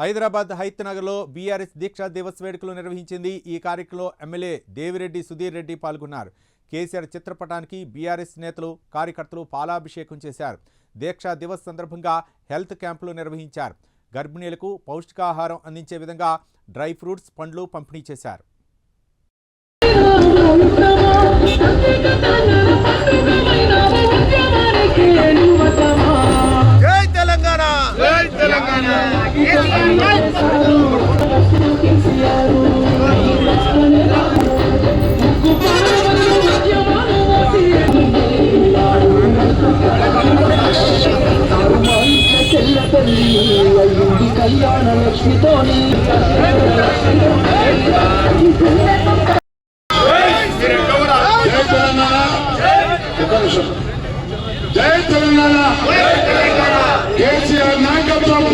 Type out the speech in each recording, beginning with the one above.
హైదరాబాద్ హైత్ నగర్లో బీఆర్ఎస్ దీక్షా దివస్ వేడుకలు నిర్వహించింది ఈ కార్యక్రమంలో ఎమ్మెల్యే దేవిరెడ్డి సుధీర్ రెడ్డి పాల్గొన్నారు. కేసీఆర్ చిత్రపటానికి బీఆర్ఎస్ నేతలు కార్యకర్తలు పాలాభిషేకం చేశారు. దీక్షా దివస్ సందర్భంగా హెల్త్ క్యాంపులు నిర్వహించారు. గర్భిణీలకు పౌష్టికాహారం అందించే విధంగా డ్రై ఫ్రూట్స్ పండ్లు పంపిణీ చేశారు. కళ్యాణ లక్ష్మితోని జై తెలంగాణ. కేసీఆర్ నాయకత్వం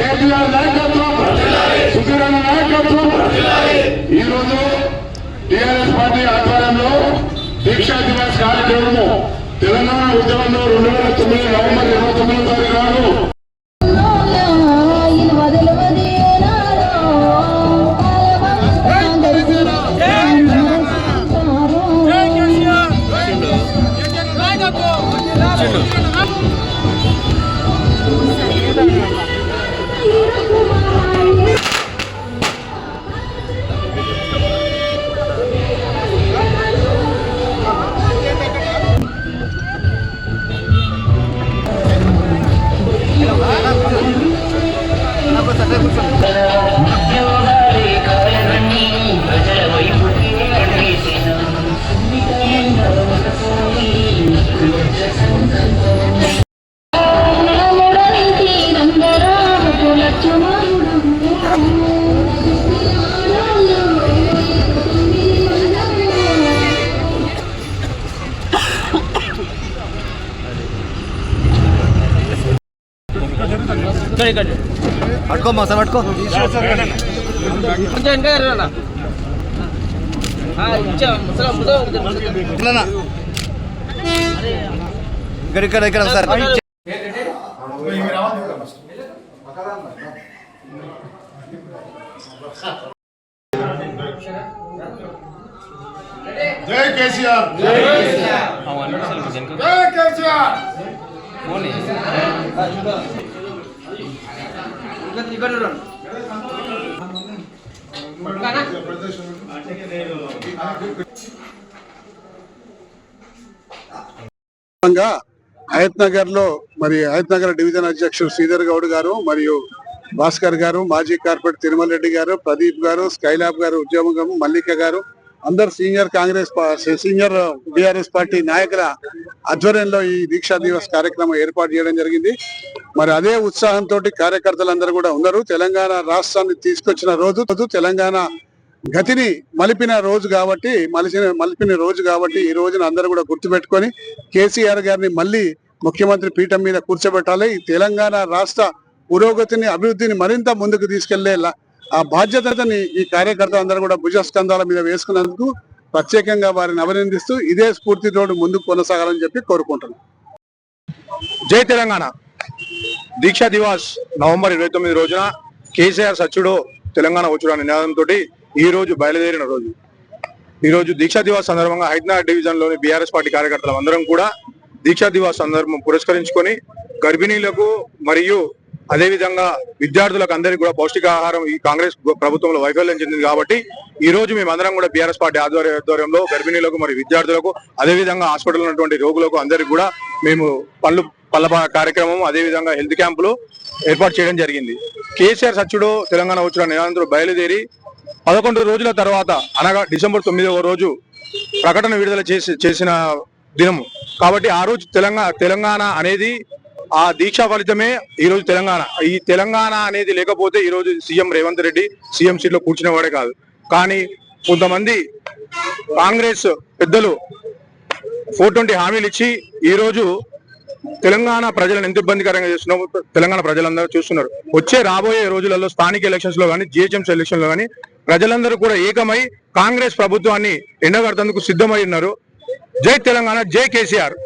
కేటీఆర్ నాయకత్వం సుధీరణ నాయకత్వం. ఈ రోజు టిఆర్ఎస్ పార్టీ ఆధ్వర్యంలో దీక్షా దివాస్ కార్యక్రమము. తెలంగాణ ఉద్యమంలో రెండు వేల తొమ్మిది నవంబర్ ఇరవై తొమ్మిదో తారీఖు నాడు ¿Qué pasa? పట్టుకో మా సార్ పట్టుకో. కొంచెం ఇంకా ఎర్రనా ఇక్కడ ఇక్కడ ఇక్కడ సార్. జై కేసీఆర్. జై కేసీఆర్. ఇక్కడ చూడండి సందర్భంగా హయత్లో మరి హయత్నగర్ డివిజన్ అధ్యక్షుడు శ్రీధర్ గౌడ్ గారు మరియు భాస్కర్ గారు మాజీ కార్పొరేట్ తిరుమల రెడ్డి గారు ప్రదీప్ గారు స్కైలాబ్ గారు ఉద్యోగం మల్లిక గారు అందరు senior Congress senior BRS party నాయకుల ఆధ్వర్యంలో ఈ దీక్షా దివస్ కార్యక్రమం ఏర్పాటు చేయడం జరిగింది. మరి అదే ఉత్సాహంతో కార్యకర్తలందరూ కూడా ఉన్నారు. తెలంగాణ రాష్ట్రాన్ని తీసుకొచ్చిన రోజు తెలంగాణ గతిని మలిపిన రోజు కాబట్టి మలిసిన మలిపిన రోజు కాబట్టి ఈ రోజున అందరూ కూడా గుర్తుపెట్టుకొని కేసీఆర్ గారిని మళ్ళీ ముఖ్యమంత్రి పీఠం మీద కూర్చోబెట్టాలి. ఈ తెలంగాణ రాష్ట్ర పురోగతిని అభివృద్ధిని మరింత ముందుకు తీసుకెళ్ళేలా ఆ బాధ్యతని ఈ కార్యకర్తలు అందరూ కూడా భుజస్కంధాల మీద వేసుకున్నందుకు ప్రత్యేకంగా వారిని అభినందిస్తూ ఇదే స్ఫూర్తితో ముందుకు కొనసాగాలని చెప్పి కోరుకుంటున్నాను జై తెలంగాణ. దీక్షా దివాస్ నవంబర్ ఇరవై తొమ్మిది రోజున కేసీఆర్ సచ్యుడు తెలంగాణ వచ్చుడు అనే నినాదంతో ఈ రోజు బయలుదేరిన రోజు. ఈ రోజు దీక్షా దివాస్ సందర్భంగా హైదరాబాద్ డివిజన్లోని బీఆర్ఎస్ పార్టీ కార్యకర్తలు అందరం కూడా దీక్షా దివాస్ సందర్భం పురస్కరించుకొని గర్భిణీలకు మరియు అదేవిధంగా విద్యార్థులకు అందరికీ కూడా పౌష్టికాహారం ఈ కాంగ్రెస్ ప్రభుత్వంలో వైఫల్యం చెందింది కాబట్టి ఈ రోజు మేమందరం కూడా బీఆర్ఎస్ పార్టీ ఆధ్వర్య ఆధ్వర్యంలో గర్భిణీలకు మరియు విద్యార్థులకు అదేవిధంగా హాస్పిటల్ ఉన్నటువంటి రోగులకు అందరికీ కూడా మేము పళ్ళు పళ్ళ కార్యక్రమం అదేవిధంగా హెల్త్ క్యాంపులు ఏర్పాటు చేయడం జరిగింది. కేసీఆర్ సచ్చుడు తెలంగాణ వచ్చిన నిరంతరం బయలుదేరి పదకొండు రోజుల తర్వాత అనగా డిసెంబర్ తొమ్మిదవ రోజు ప్రకటన విడుదల చేసి చేసిన దినము. కాబట్టి ఆ రోజు తెలంగాణ తెలంగాణ అనేది ఆ దీక్షా ఫలితమే ఈ రోజు తెలంగాణ. ఈ తెలంగాణ అనేది లేకపోతే ఈ రోజు సీఎం రేవంత్ రెడ్డి సీఎం సీట్లో కూర్చునేవాడే కాదు. కానీ కొంతమంది కాంగ్రెస్ పెద్దలు ఫోర్ ట్వంటీ హామీలు ఇచ్చి ఈ రోజు తెలంగాణ ప్రజలను ఎంత ఇబ్బందికరంగా చేస్తున్నావు తెలంగాణ ప్రజలందరూ చూస్తున్నారు. వచ్చే రాబోయే రోజులలో స్థానిక ఎలక్షన్స్లో కానీ జిహెచ్ఎంసీ ఎలక్షన్లో కానీ ప్రజలందరూ కూడా ఏకమై కాంగ్రెస్ ప్రభుత్వాన్ని ఎండగడతందుకు సిద్ధమై ఉన్నారు. జై తెలంగాణ జై కేసీఆర్.